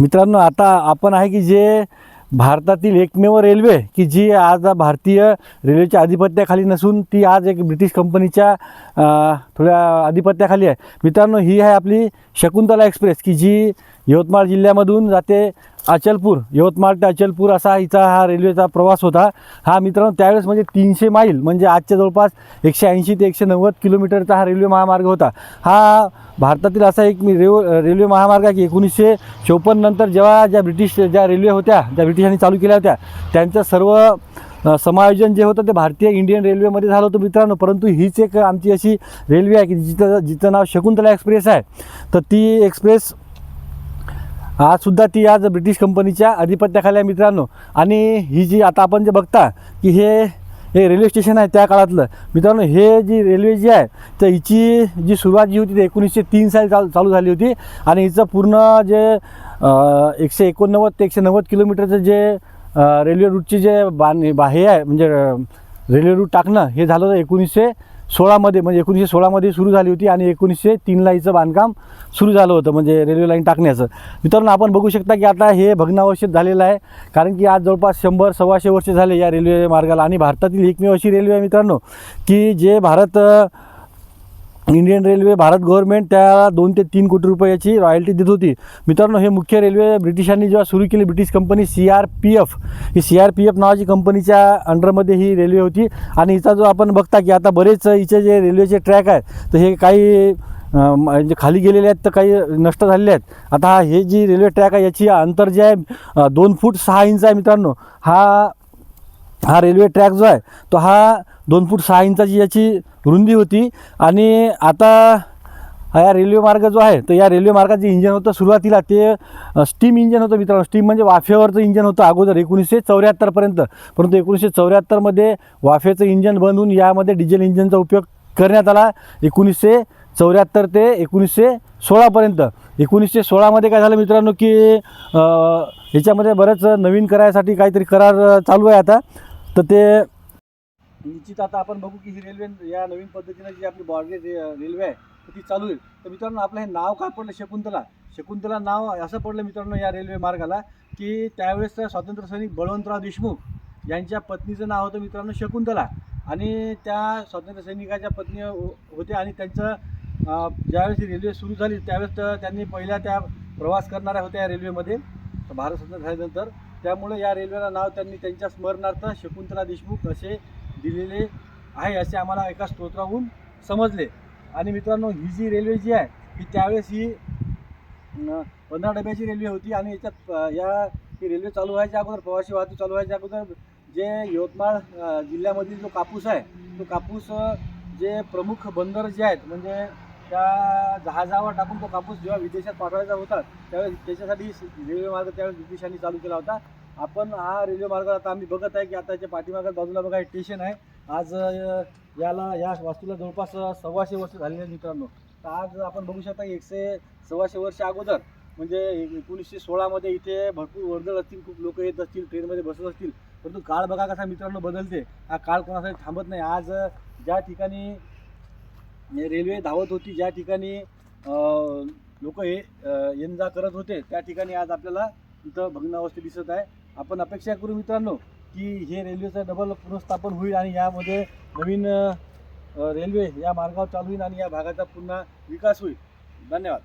मित्रांनो आता आपण आहे की जे भारतातील एकमेव रेल्वे की जी आज भारतीय रेल्वेच्या आधिपत्याखाली नसून ती आज एक ब्रिटिश कंपनीच्या थोड्या आधिपत्याखाली आहे. मित्रांनो ही आहे आपली शकुंतला एक्सप्रेस की जी यवतमाळ जिल्ह्यामधून जाते अचलपूर. यवतमाळ ते अचलपूर असा हिचा हा रेल्वेचा प्रवास होता. हा मित्रांनो त्यावेळेस म्हणजे तीनशे माईल म्हणजे आजच्या जवळपास एकशे ऐंशी ते एकशे नव्वद किलोमीटरचा हा रेल्वे महामार्ग होता. हा भारतातील असा एक मी रेव रेल्वे महामार्ग आहे की एकोणीसशे चौपन्न नंतर जेव्हा ज्या ब्रिटिश ज्या रेल्वे होत्या ज्या ब्रिटिशांनी चालू केल्या होत्या त्यांचं सर्व समायोजन जे होतं ते भारतीय इंडियन रेल्वेमध्ये झालं होतं मित्रांनो. परंतु हीच एक आमची अशी रेल्वे आहे की जिचं जिचं नाव शकुंतला एक्सप्रेस आहे. तर ती एक्सप्रेस आज सुद्धा ती आज ब्रिटिश कंपनीच्या आधिपत्याखाली आहे मित्रांनो. आणि ही जी आता आपण जे बघता की हे हे रेल्वे स्टेशन आहे त्या काळातलं. मित्रांनो हे जी रेल्वे जी आहे तर हिची जी सुरुवात जी होती ती एकोणीसशे तीन साली चालू चालू झाली होती. आणि हिचं पूर्ण जे एकशे एकोणनव्वद ते एकशे नव्वद किलोमीटरचं जे रेल्वे रूटचे जे बांध बा हे आहे म्हणजे रेल्वे रूट टाकणं हे झालं होतं एकोणीसशे सोळामध्ये म्हणजे एकोणीसशे सोळामध्ये सुरू झाली होती आणि एकोणीसशे तीनला हिचं बांधकाम सुरू झालं होतं म्हणजे रेल्वे लाईन टाकण्याचं. मित्रांनो आपण बघू शकता की आता हे भग्नावशेष झालेलं आहे कारण की आज जवळपास शंभर सव्वाशे वर्ष झाले या रेल्वे मार्गाला आणि भारतातील एकमेव अशी रेल्वे आहे मित्रांनो की जे Bharat Indian railway Bharat government त्या दोन ते तीन कोटी रुपयाची रॉयल्टी देत होती. मित्रांनो हे मुख्य रेल्वे ब्रिटिशांनी जेव्हा सुरू केली British company C R P F ही सी आर पी एफ नावाची कंपनीच्या अंडरमध्ये ही रेल्वे होती. आणि हिचा जो आपण बघता की आता बरेच हिचे जे रेल्वेचे ट्रॅक आहेत तर हे काही म्हणजे खाली गेलेले आहेत तर काही नष्ट झालेले आहेत. आता हे जी रेल्वे ट्रॅक आहे याची अंतर जे आहे दोन फूट सहा इंच आहे मित्रांनो. हा हा रेल्वे ट्रॅक जो आहे तो हा दोन फूट सहा इंचाची याची रुंदी होती. आणि आता हा या रेल्वे मार्ग जो आहे तर या रेल्वे मार्गाचं इंजन होतं सुरुवातीला ते स्टीम इंजन होतं मित्रांनो. स्टीम म्हणजे वाफेवरचं इंजन होतं अगोदर एकोणीसशे चौऱ्याहत्तरपर्यंत परंतु एकोणीसशे चौऱ्याहत्तरमध्ये वाफेचं इंजन बंद होऊन यामध्ये डिझेल इंजनचा उपयोग करण्यात आला. एकोणीसशे चौऱ्याहत्तर ते एकोणीसशे सोळापर्यंत एकोणीसशे सोळामध्ये काय झालं मित्रांनो की याच्यामध्ये ह्याच्यामध्ये बरंच नवीन करायसाठी काहीतरी करार चालू आहे आता. तर ते निश्चित आता आपण बघू की ही रेल्वे या नवीन पद्धतीनं जी आपली बॉर्डर रेल्वे आहे ती चालू आहे तर मित्रांनो आपलं हे नाव काय पडलं? शकुंतला. शकुंतला नाव असं पडलं मित्रांनो या रेल्वे मार्गाला की त्यावेळेस स्वातंत्र्य सैनिक बळवंतराव देशमुख यांच्या पत्नीचं नाव होतं मित्रांनो शकुंतला. आणि त्या स्वातंत्र्य सैनिकाच्या पत्नी होत्या आणि त्यांचं ज्यावेळेस ही रेल्वे सुरू झाली त्यावेळेस तर त्यांनी पहिल्या त्या प्रवास करणाऱ्या होत्या या रेल्वेमध्ये. भारत स्वतंत्र झाल्यानंतर त्यामुळे या रेल्वेला नाव त्यांनी त्यांच्या स्मरणार्थ शकुंतला देशमुख असे दिलेले आहे असे आम्हाला एका स्तोत्राहून समजले. आणि मित्रांनो ही जी रेल्वे जी आहे ही त्यावेळेस ही पंधरा डब्याची रेल्वे होती आणि याच्यात या ही रेल्वे चालू व्हायच्या अगोदर प्रवासी वाहतूक चालू व्हायच्या अगोदर जे यवतमाळ जिल्ह्यामधील जो कापूस आहे तो कापूस जे प्रमुख बंदर जे आहेत म्हणजे त्या जहाजावर टाकून तो कापूस जेव्हा विदेशात पाठवायचा होता त्यावेळेस त्याच्यासाठी रेल्वे मार्ग त्यावेळेस ब्रिटिशांनी चालू केला होता. आपण हा रेल्वे मार्ग आता आम्ही बघत आहे की आताच्या याच्या बाजूला बघा हे स्टेशन आहे. आज याला या वास्तूला जवळपास सव्वाशे वर्ष झालेले आहेत मित्रांनो. तर आज आपण बघू शकता की एकशे सव्वाशे वर्ष अगोदर म्हणजे एकोणीसशे सोळामध्ये इथे भरपूर वर्दळ असतील खूप लोक येत असतील ट्रेनमध्ये बसत असतील. परंतु काळ बघा कसा मित्रांनो बदलते. हा काळ कोणासाठी थांबत नाही. आज ज्या ठिकाणी म्हणजे रेल्वे धावत होती ज्या ठिकाणी लोक ये अं, जा करत होते त्या ठिकाणी आज आपल्याला इथं भग्नावस्था दिसत आहे. आपण अपेक्षा करू मित्रांनो की हे रेल्वेचं डबल पुनर्स्थापन होईल आणि यामध्ये नवीन रेल्वे या मार्गावर चालू होईल आणि या भागाचा पुन्हा विकास होईल. धन्यवाद.